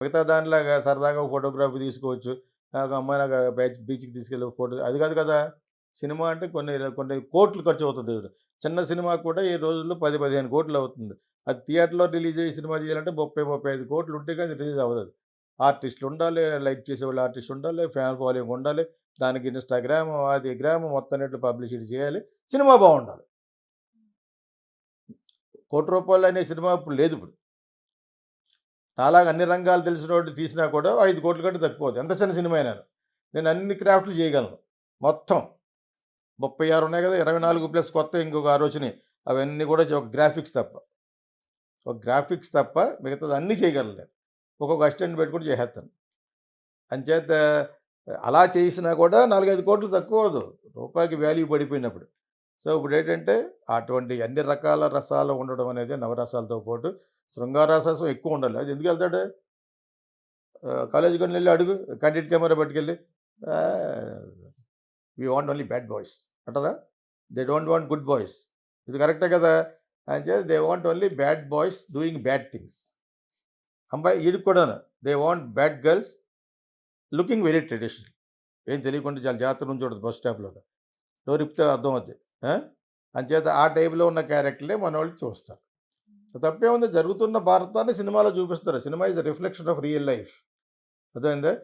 మిగతా దానిలాగా సరదాగా ఫోటోగ్రఫీ తీసుకోవచ్చు. ఒక అమ్మాయి నాకు బీచ్ బీచ్కి తీసుకెళ్ళి ఫోటో అది కాదు కదా! సినిమా అంటే కొన్ని కొన్ని కోట్లు ఖర్చు అవుతుంది చిన్న సినిమా కూడా ఈ రోజుల్లో పది పదిహేను కోట్లు అవుతుంది. అది థియేటర్లో రిలీజ్ అయ్యే సినిమా చేయాలంటే ముప్పై ముప్పై ఐదు కోట్లు ఉంటే కానీ రిలీజ్ అవ్వదు ఆర్టిస్టులు ఉండాలి లైక్ చేసేవాళ్ళు ఆర్టిస్ట్ ఉండాలి ఫ్యాన్ ఫాలోయింగ్ ఉండాలి దానికి ఇన్స్టాగ్రామ్ అది గ్రామ్ మొత్తం నెట్లు పబ్లిసిటీ చేయాలి సినిమా బాగుండాలి. కోటి రూపాయలు అనే సినిమా ఇప్పుడు లేదు ఇప్పుడు. అలాగ అన్ని రంగాలు తెలిసిన తీసినా కూడా ఐదు కోట్ల కంటే తక్కువ ఎంత చిన్న సినిమా అయినా. నేను అన్ని క్రాఫ్ట్లు చేయగలను. మొత్తం. ముప్పై ఆరు ఉన్నాయి కదా ఇరవై నాలుగు ప్లస్ కొత్త ఇంకొక ఆరు వచ్చినాయి అవన్నీ కూడా ఒక గ్రాఫిక్స్ తప్ప. ఒక గ్రాఫిక్స్ తప్ప మిగతాది అన్నీ చేయగలను నేను. ఒక్కొక్క అసిస్టెంట్ పెట్టుకుని చేసేస్తాను. అంచేత అలా చేసినా కూడా నాలుగైదు కోట్లు తక్కువ రూపాయికి వాల్యూ పడిపోయినప్పుడు. సో ఇప్పుడు ఏంటంటే అటువంటి అన్ని రకాల రసాలు ఉండడం అనేది నవరసాలతో పాటు శృంగారసం ఎక్కువ ఉండాలి. అది ఎందుకు వెళ్తాడు? కాలేజీకి వెళ్ళి అడుగు కంటెంట్ కెమెరా పట్టుకెళ్ళి we want only bad boys అంటారా? They don't want good boys ఇది కరెక్టే కదా? అని చెప్పి they want only bad boys doing bad things అమ్మాయి వీడికి కూడా they want bad girls looking very traditional ఏం తెలియకుండా చాలా జాతర నుంచి చూడదు బస్ స్టాప్లో డోర్ ఇప్పితే అర్థం అవుతుంది అంచేత ఆ టైప్లో ఉన్న క్యారెక్టర్లే మన వాళ్ళు చూస్తారు. తప్పే ఉంది జరుగుతున్న భారతాన్ని సినిమాలో చూపిస్తారు. Cinema is reflection of real life. అర్థమైందా?